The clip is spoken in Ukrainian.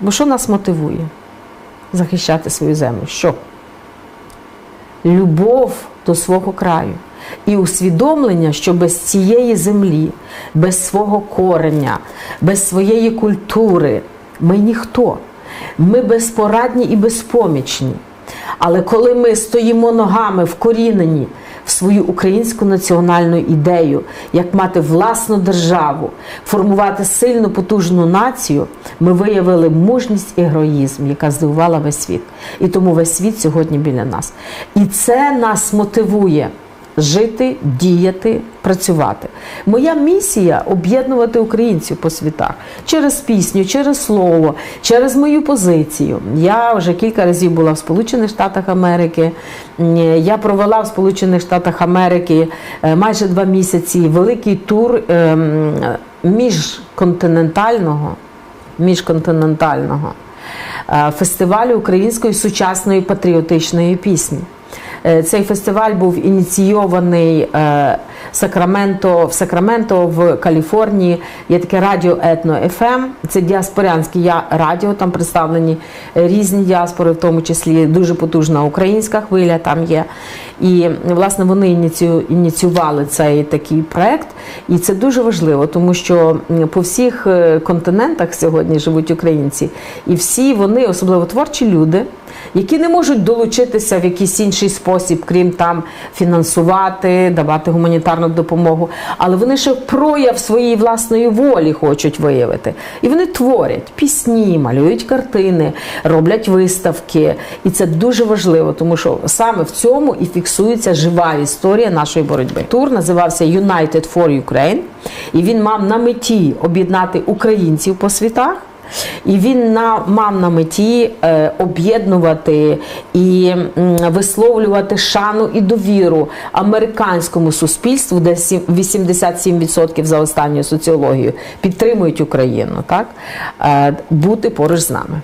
Бо що нас мотивує захищати свою землю? Що? Любов до свого краю і усвідомлення, що без цієї землі, без свого кореня, без своєї культури ми ніхто. Ми безпорадні і безпомічні. Але коли ми стоїмо ногами вкорінені свою українську національну ідею, як мати власну державу, формувати сильну потужну націю, ми виявили мужність і героїзм, яка здивувала весь світ. І тому весь світ сьогодні біля нас. І це нас мотивує. Жити, діяти, працювати. Моя місія об'єднувати українців по світах через пісню, через слово, через мою позицію. Я вже кілька разів була в Сполучених Штатах Америки. Я провела в Сполучених Штатах Америки е, майже два місяці великий тур ем, міжконтинентального, міжконтинентального е, фестивалю української сучасної патріотичної пісні. Е, Цей фестиваль був ініційований е, Сакраменто в Сакраменто в Каліфорнії. Є таке радіо Етно ФМ. Це діаспорянське радіо. Там представлені е, різні діаспори, в тому числі дуже потужна українська хвиля там є. І власне вони ініціювали цей такий проект. І це дуже важливо, тому що по всіх е, континентах сьогодні живуть українці, і всі вони, особливо творчі люди які не можуть долучитися в якийсь інший спосіб, крім там фінансувати, давати гуманітарну допомогу. Але вони ще прояв своєї власної волі хочуть виявити. І вони творять пісні, малюють картини, роблять виставки. І це дуже важливо, тому що саме в цьому і фіксується жива історія нашої боротьби. Тур називався United for Ukraine, і він мав на меті об'єднати українців по світах. І він на, мав на меті е, об'єднувати і м, висловлювати шану і довіру американському суспільству, де 87% за останньою соціологією підтримують Україну, так? Е, бути поруч з нами.